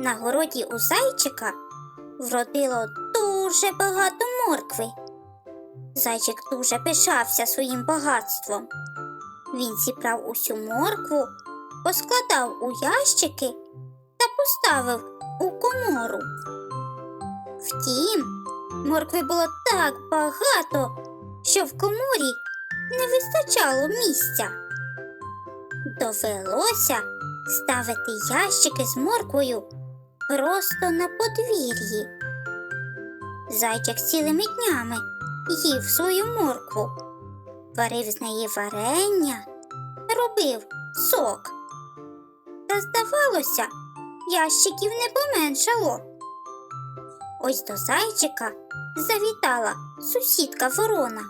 На городі у зайчика вродило дуже багато моркви. Зайчик дуже пишався своїм багатством. Він зібрав усю моркву, поскладав у ящики та поставив у комору. Втім, моркви було так багато, що в коморі не вистачало місця. Довелося ставити ящики з морквою просто на подвір'ї. Зайчик цілими днями їв свою моркву, варив з неї варення, робив сок. Та, здавалося, ящиків не поменшало. Ось до зайчика завітала сусідка ворона.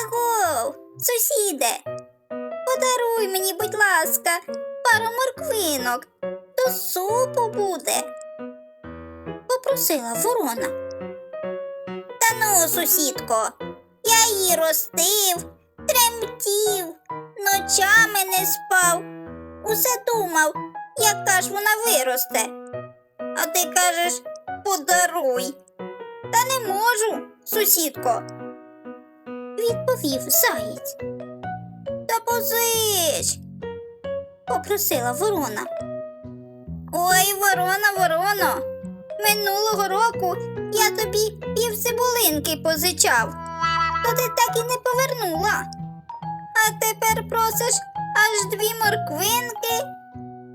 Аго, сусіде, подаруй мені, будь ласка, пару морквинок, то супу буде. Попросила ворона. Та ну, сусідко, я її ростив, тремтів, ночами не спав, усе думав, яка ж вона виросте. А ти кажеш, подаруй. Та не можу, сусідко. Відповів заєць. Та позич, попросила ворона. Ой, ворона, вороно, минулого року я тобі пів цибулинки позичав, то ти так і не повернула. А тепер просиш аж дві морквинки?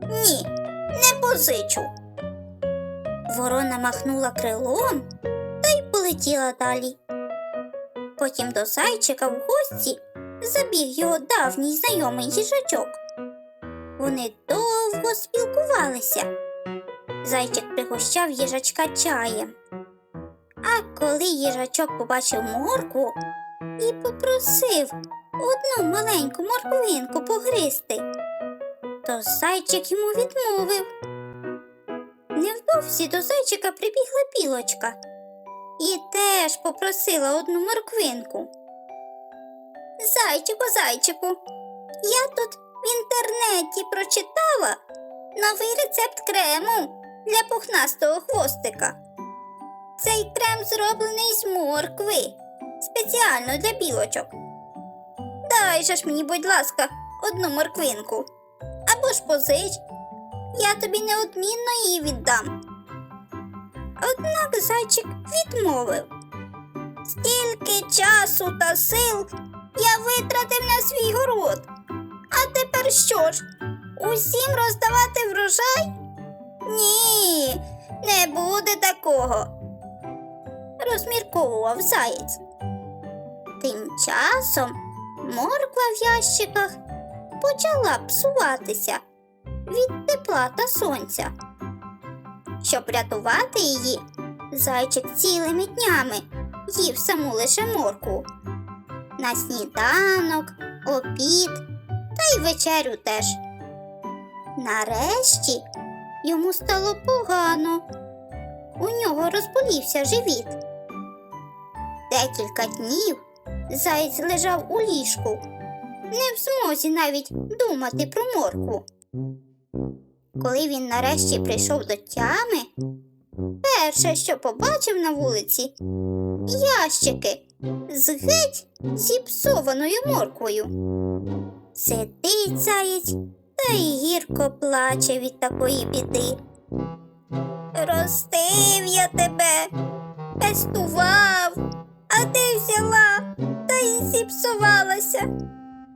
Ні, не позичу. Ворона махнула крилом та й полетіла далі. Потім до зайчика в гості забіг його давній знайомий їжачок. Вони довго спілкувалися. Зайчик пригощав їжачка чаєм. А коли їжачок побачив моркву і попросив одну маленьку морквинку погризти, то зайчик йому відмовив. Невдовзі до зайчика прибігла білочка і теж попросила одну морквинку. Зайчику, зайчику, я тут в інтернеті прочитала новий рецепт крему для пухнастого хвостика. Цей крем зроблений з моркви, спеціально для білочок. Дай же ж мені, будь ласка, одну морквинку. Або ж позич, я тобі неодмінно її віддам. Однак зайчик відмовив. Стільки часу та сил я витратив на свій город. А тепер що ж? Усім роздавати врожай? Ні, не буде такого. Розмірковував заєць. Тим часом морква в ящиках почала псуватися від тепла та сонця. Щоб рятувати її, зайчик цілими днями їв саму лише моркву. На сніданок, обід та й вечерю теж. Нарешті йому стало погано. У нього розболівся живіт. Декілька днів заєць лежав у ліжку, не в змозі навіть думати про моркву. Коли він нарешті прийшов до тями, перше, що побачив на вулиці, ящики з геть зіпсованою морквою. Сидить заєць та й гірко плаче від такої біди. Ростив я тебе, пестував, а ти взяла та й зіпсувалася.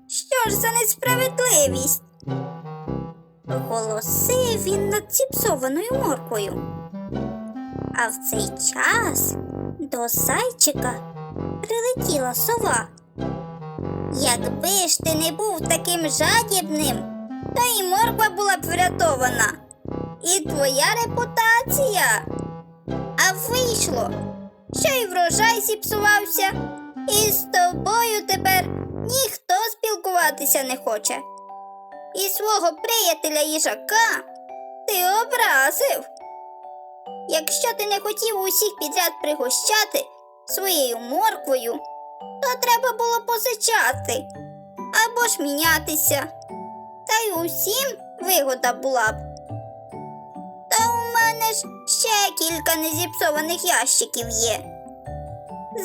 Що ж за несправедливість? Голосив він над зіпсованою морквою. А в цей час до зайчика прилетіла сова. Якби ж ти не був таким жадібним, то і морква була б врятована. І твоя репутація. А вийшло, що і врожай зіпсувався, і з тобою тепер ніхто спілкуватися не хоче. І свого приятеля їжака ти образив. Якщо ти не хотів усіх підряд пригощати своєю морквою, то треба було позичати або ж мінятися. Та й усім вигода була б. Та у мене ж ще кілька незіпсованих ящиків є.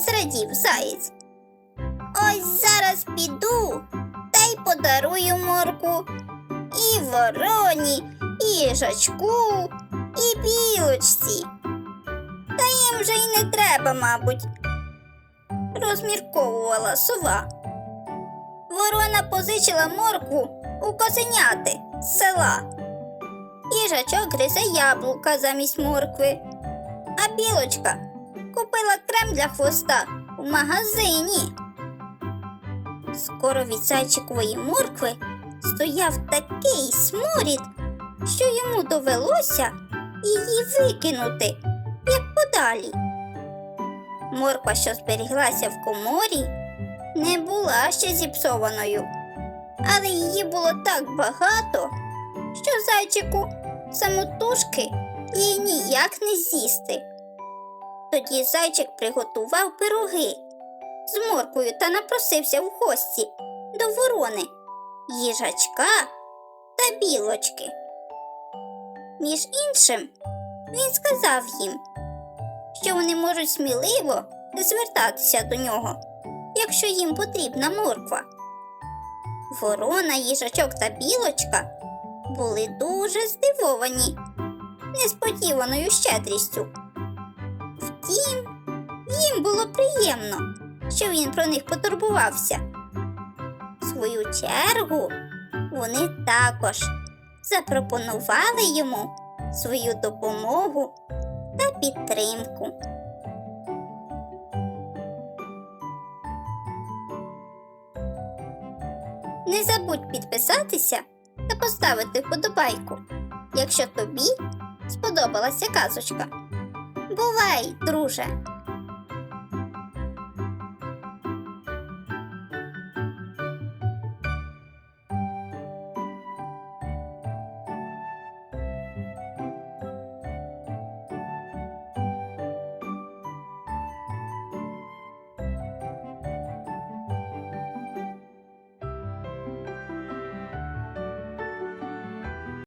Зрадів заєць. Ось зараз піду та й подарую морку і вороні, і їжачку, і білочці. Та їм вже й не треба, мабуть, розмірковувала сова. Ворона позичила моркву у козеняти з села. Їжачок гризе яблука замість моркви, а білочка купила крем для хвоста у магазині. Скоро від зайчикової моркви стояв такий сморід, що йому довелося її викинути, як подалі. Морква, що зберіглася в коморі, не була ще зіпсованою, але її було так багато, що зайчику самотужки її ніяк не з'їсти. Тоді зайчик приготував пироги з морквою та напросився в гості до ворони, їжачка та білочки. Між іншим, він сказав їм, що вони можуть сміливо звертатися до нього, якщо їм потрібна морква. Ворона, їжачок та білочка були дуже здивовані несподіваною щедрістю. Втім, їм було приємно, що він про них потурбувався. В свою чергу вони також запропонували йому свою допомогу та підтримку. Не забудь підписатися та поставити вподобайку, якщо тобі сподобалася казочка. Бувай, друже!